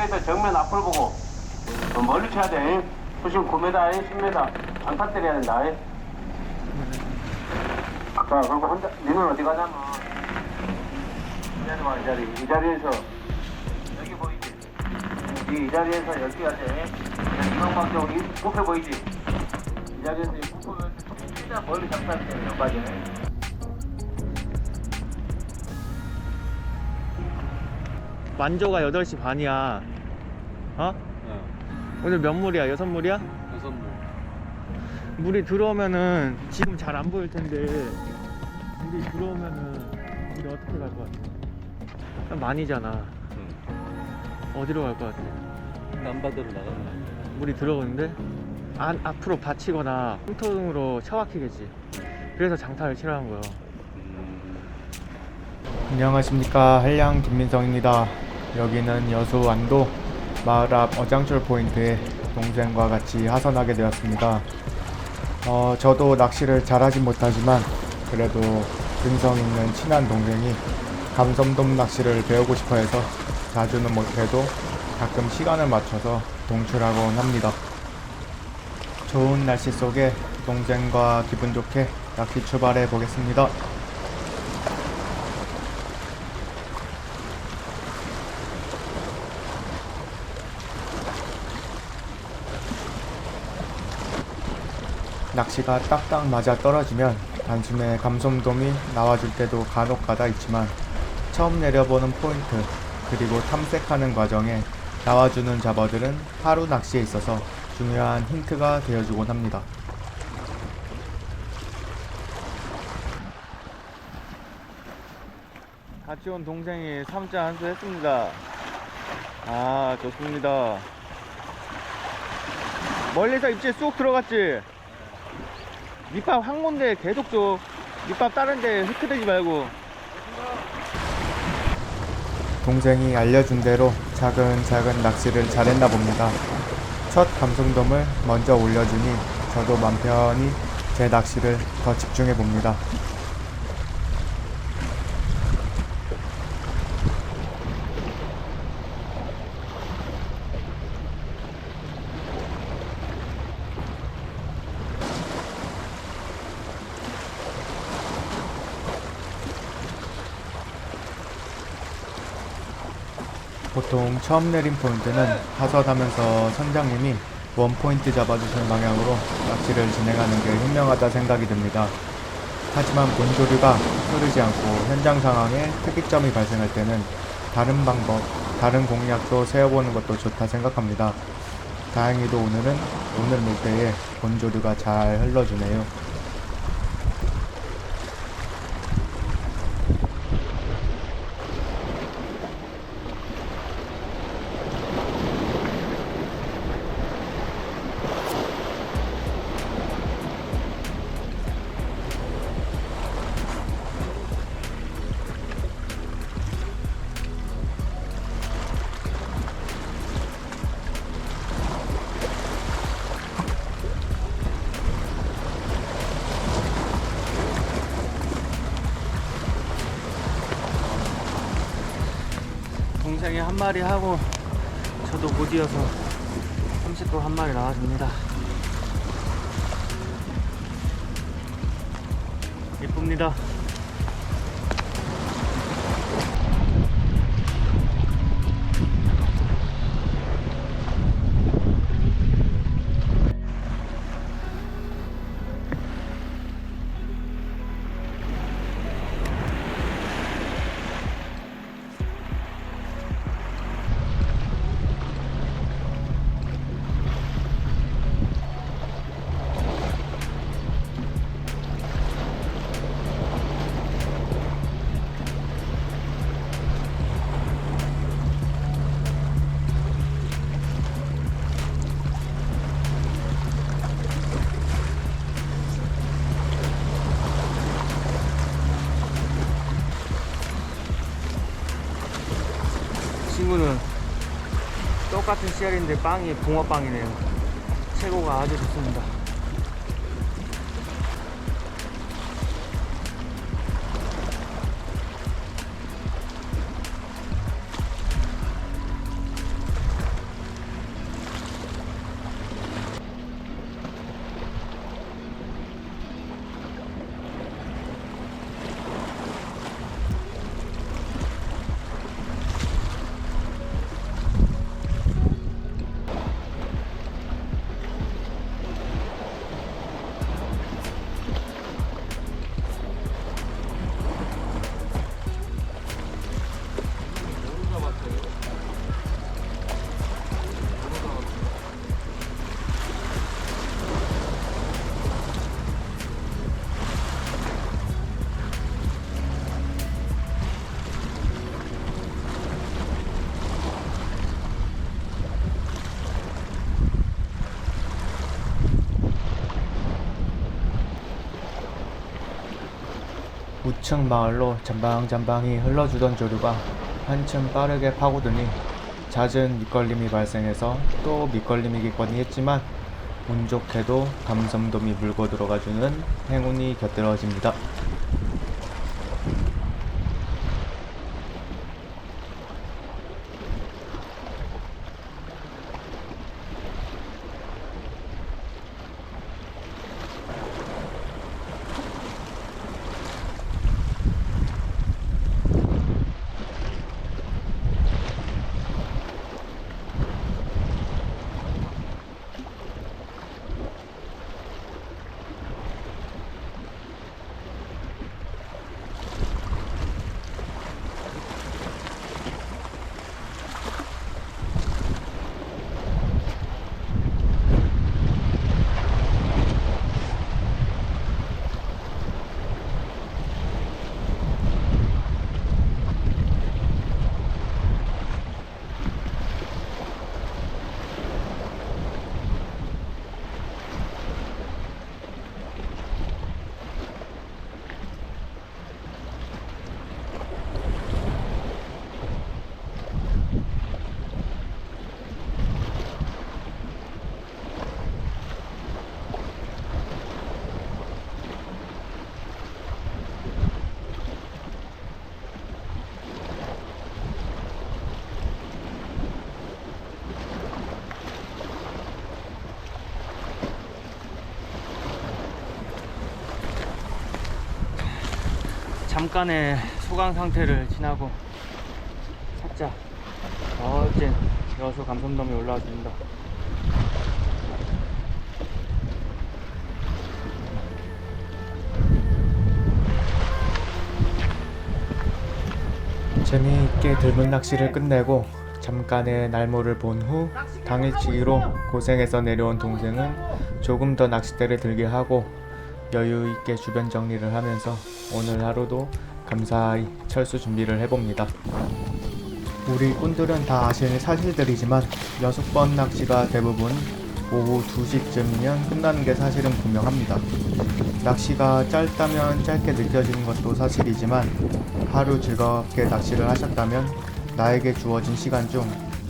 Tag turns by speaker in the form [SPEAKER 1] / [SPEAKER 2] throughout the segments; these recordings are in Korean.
[SPEAKER 1] 여기에서 정면 앞을 보고 어, 멀리 쳐야 돼. 수심 9m, 10m. 전타 때려야 된다. 자, 그리고 혼자, 니는 어디 자리 봐, 이 자리. 이 자리에서, 여기 보이지? 이, 이 자리에서 여기가 돼. 이만밖에 우리 부패 보이지? 이 자리에서 이 부패 진짜 멀리 잡혀야 돼, 여기까지는.
[SPEAKER 2] 만조가 8시 반이야. 어?
[SPEAKER 3] 어,
[SPEAKER 2] 오늘 몇 물이야? 여섯 물이야?
[SPEAKER 3] 여섯 물.
[SPEAKER 2] 물이 들어오면은 지금 잘 안 보일 텐데 물이 들어오면은 우리 어떻게 갈 것 같아? 많이잖아.
[SPEAKER 3] 응.
[SPEAKER 2] 어디로 갈 것 같아?
[SPEAKER 3] 남바다로 나가는 거야.
[SPEAKER 2] 물이 들어오는데 안, 앞으로 받치거나 홈통으로 쳐박히겠지. 그래서 장타를 치라는 거야.
[SPEAKER 3] 음,
[SPEAKER 4] 안녕하십니까 한량 김민성입니다. 여기는 여수 안도 마을 앞 어장철 포인트에 동생과 같이 하선하게 되었습니다. 어, 저도 낚시를 잘하진 못하지만 그래도 근성 있는 친한 동생이 감섬돔 낚시를 배우고 싶어 해서 자주는 못해도 가끔 시간을 맞춰서 동출하곤 합니다. 좋은 날씨 속에 동생과 기분 좋게 낚시 출발해 보겠습니다. 낚시가 딱딱 맞아 떨어지면 단숨에 감솜돔이 나와줄 때도 간혹 가다 있지만 처음 내려보는 포인트 그리고 탐색하는 과정에 나와주는 잡어들은 하루 낚시에 있어서 중요한 힌트가 되어주곤 합니다.
[SPEAKER 2] 같이 온 동생이 삼자 한수 했습니다. 아, 좋습니다. 멀리서 입질 쑥 들어갔지? 밑밥 한 군데 계속 줘. 밑밥 다른 데 흩어지지 말고.
[SPEAKER 4] 동생이 알려준 대로 차근차근 낚시를 잘했나 봅니다. 첫 감성돔을 먼저 올려주니 저도 맘 편히 제 낚시를 더 집중해 봅니다. 보통 처음 내린 포인트는 하선하면서 선장님이 원 포인트 잡아주신 방향으로 낚시를 진행하는 게 현명하다 생각이 듭니다. 하지만 본조류가 흐르지 않고 현장 상황에 특이점이 발생할 때는 다른 방법, 다른 공략도 세워보는 것도 좋다 생각합니다. 다행히도 오늘은 오늘 물때에 본조류가 잘 흘러주네요.
[SPEAKER 2] 동생이 한 마리 하고 저도 못 이어서 30도 한 마리 나와줍니다. 예쁩니다. 친구는 똑같은 씨알인데 빵이 붕어빵이네요. 최고가 아주 좋습니다.
[SPEAKER 4] 북측 마을로 잠방잠방이 흘러주던 조류가 한층 빠르게 파고드니 잦은 밑걸림이 발생해서 또 밑걸림이겠거니 했지만 운 좋게도 감섬돔이 물고 들어가주는 행운이 곁들어집니다.
[SPEAKER 2] 잠깐의 소강 상태를 지나고 살짝 멋진 여수 감성돔이 올라와 줍니다.
[SPEAKER 4] 재미있게 들문 낚시를 끝내고 잠깐의 날모를 본 후 당일치기로 고생해서 내려온 동생은 조금 더 낚싯대를 들게 하고 여유 있게 주변 정리를 하면서 오늘 하루도 감사히 철수 준비를 해봅니다. 우리 꾼들은 다 아실 사실들이지만 여섯 번 낚시가 대부분 오후 2시쯤이면 끝나는 게 사실은 분명합니다. 낚시가 짧다면 짧게 느껴지는 것도 사실이지만 하루 즐겁게 낚시를 하셨다면 나에게 주어진 시간 중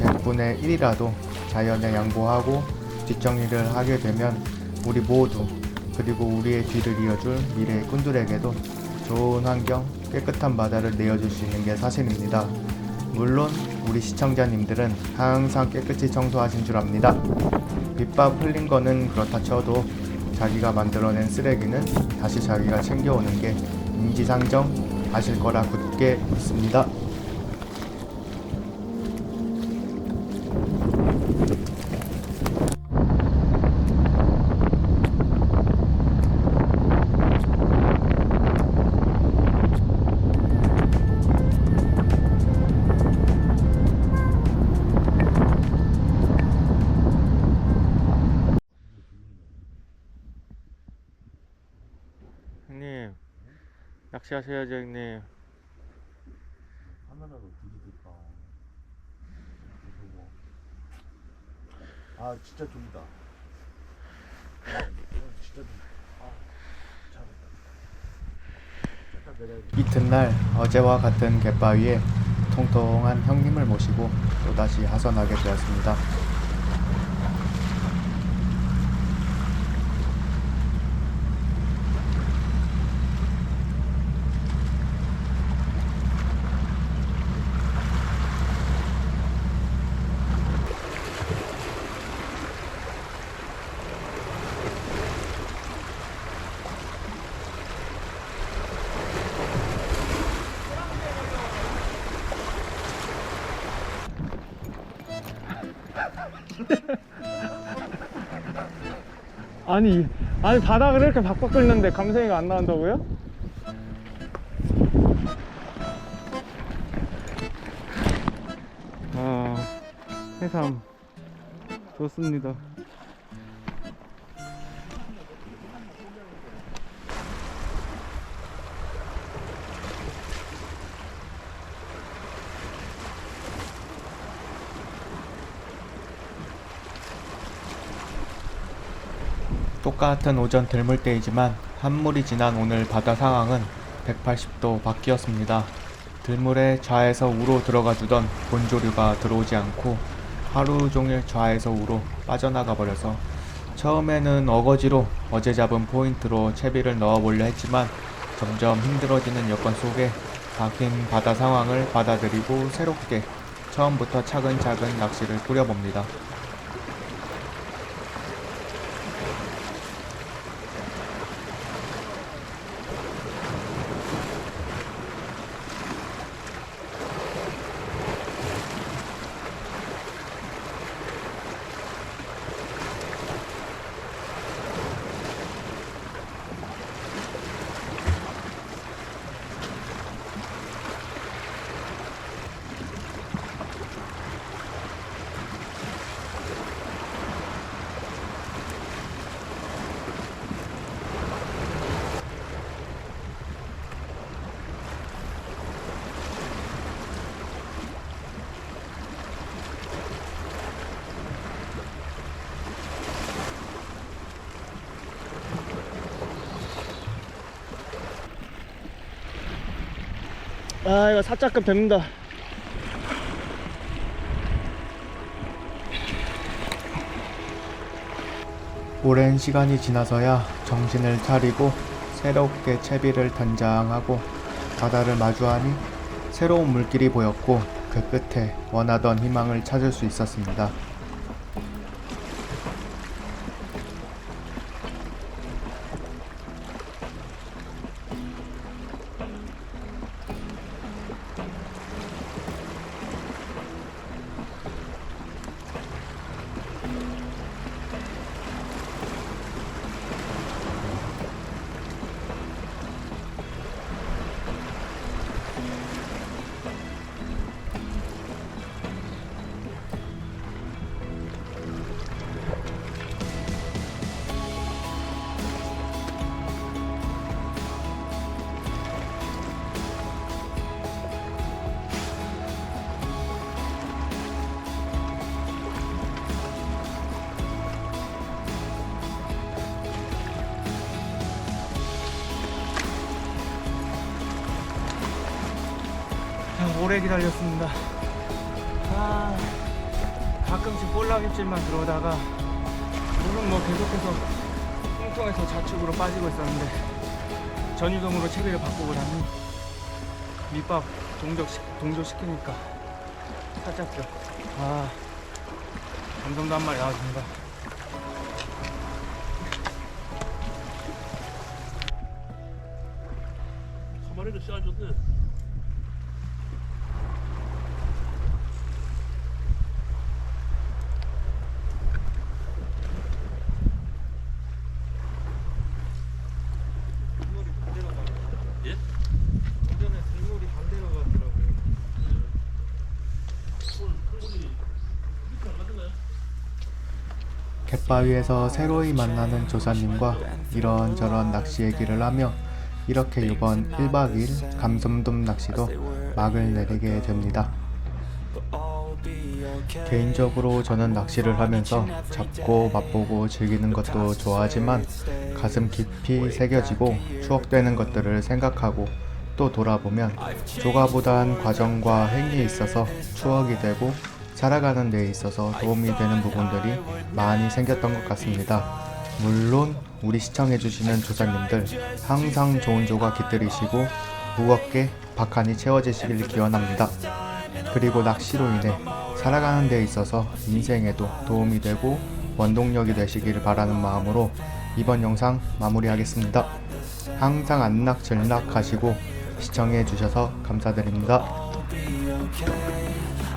[SPEAKER 4] 100분의 1이라도 자연에 양보하고 뒷정리를 하게 되면 우리 모두 그리고 우리의 뒤를 이어줄 미래의 꾼들에게도 좋은 환경, 깨끗한 바다를 내어줄 수 있는 게 사실입니다. 물론 우리 시청자님들은 항상 깨끗이 청소하신 줄 압니다. 밑밥 흘린 거는 그렇다 쳐도 자기가 만들어낸 쓰레기는 다시 자기가 챙겨오는 게 인지상정 하실 거라 굳게 믿습니다.
[SPEAKER 2] 낚시하셔야죠 형님.
[SPEAKER 3] 카메라로 뒤지니까? 무서워 아 진짜 좀이다 진짜 좀 아,
[SPEAKER 4] 이튿날 어제와 같은 갯바위에 통통한 형님을 모시고 또다시 하선하게 되었습니다.
[SPEAKER 2] 아니 아니 바닥을 이렇게 박박 끓는데 감성이가 안 나온다고요? 아 해삼 좋습니다.
[SPEAKER 4] 똑같은 오전 들물 때이지만 한물이 지난 오늘 바다 상황은 180도 바뀌었습니다. 들물에 좌에서 우로 들어가 주던 본조류가 들어오지 않고 하루 종일 좌에서 우로 빠져나가 버려서 처음에는 어거지로 어제 잡은 포인트로 채비를 넣어 보려 했지만 점점 힘들어지는 여건 속에 바뀐 바다 상황을 받아들이고 새롭게 처음부터 차근차근 낚시를 뿌려봅니다.
[SPEAKER 2] 아 이거 살짝급 됩니다
[SPEAKER 4] 오랜 시간이 지나서야 정신을 차리고 새롭게 채비를 단장하고 바다를 마주하니 새로운 물길이 보였고 그 끝에 원하던 희망을 찾을 수 있었습니다.
[SPEAKER 2] 오래 기다렸습니다. 아, 가끔씩 볼락입질만 들어오다가 물은 뭐 계속해서 뚱뚱해서 좌측으로 빠지고 있었는데 전유동으로 채비를 바꾸고 나니 밑밥 동적 동조시키니까 살짝 좀 아, 감성도 한 마리 나와줍니다.
[SPEAKER 4] 바위에서 새로이 만나는 조사님과 이런저런 낚시 얘기를 하며 이렇게 이번 1박 2일 감섬돔 낚시도 막을 내리게 됩니다. 개인적으로 저는 낚시를 하면서 잡고 맛보고 즐기는 것도 좋아하지만 가슴 깊이 새겨지고 추억되는 것들을 생각하고 또 돌아보면 조가보단 과정과 행위에 있어서 추억이 되고 살아가는 데 있어서 도움이 되는 부분들이 많이 생겼던 것 같습니다. 물론 우리 시청해주시는 조사님들 항상 좋은 조가 깃들이시고 무겁게 박하니 채워지시길 기원합니다. 그리고 낚시로 인해 살아가는 데 있어서 인생에도 도움이 되고 원동력이 되시길 바라는 마음으로 이번 영상 마무리하겠습니다. 항상 안락질락 하시고 시청해 주셔서 감사드립니다.